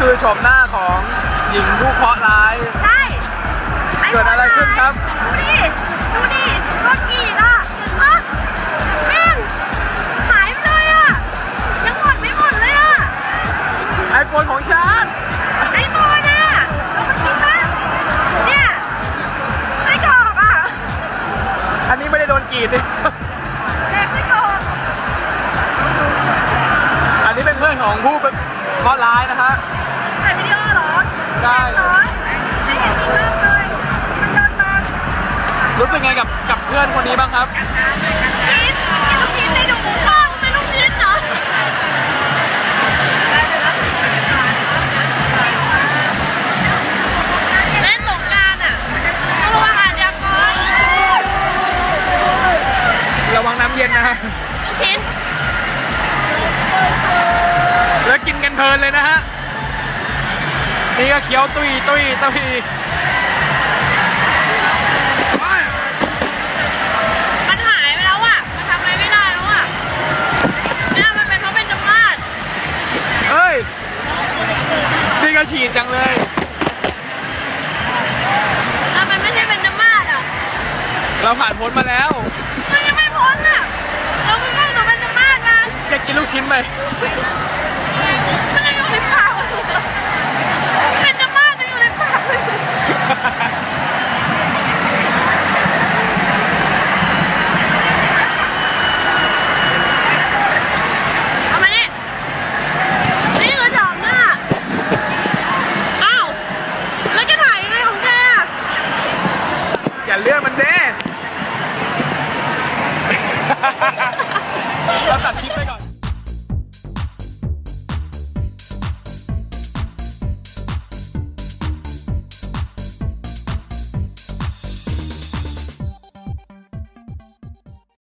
คือโฉมหน้าของหญิงผู้เคราะห์ร้าย ใช่ไเกิดอะไรขึ้นครับ ดูดิ ดูดิรถกี่ล่ะเห็นปะแม่งหายไปเลยอะ ยังหมดไม่หมดเลยอะ ไอโฟนของฉัน ไอ้โมน่ะเอามากินปะเนี่ยไส้กรอกอะอันนี้ไม่ได้โดนกรีดดิเด็กไส้กรอกอันนี้เป็นเพื่อนของผู้เคราะห์ร้ายนะฮะ ได้เหรอไม่เห็นมีภาพเลยมันโดนตอนรู้สึกไงกับกับเพื่อนคนนี้บ้างครับชิ้นกินลูกชิ้นได้ดูชอบเป็นลูกชิ้นเนาะเล่นสงกรารอะต้องระวังอาชญากรระวังน้ำเย็นนะฮะลูกชิ้น แล้วกินกันเพลินเลยนะฮะ นี่ก็เคี้ยวตุยตุยตุยมันหายไปแล้วอะ มันทำอะไรไม่ได้แล้วอะเนี่ยมันเป็นเพราะเป็นจมาศเอ้ย นี่ก็ฉีดจังเลยแต่มันไม่ใช่เป็นจมาศอะเราผ่านพ้นมาแล้ว มันยังไม่พ้นอะ เราไม่ว่าเราเป็นจมาศนะอยากกินลูกชิ้นไป เรื่องมันเด้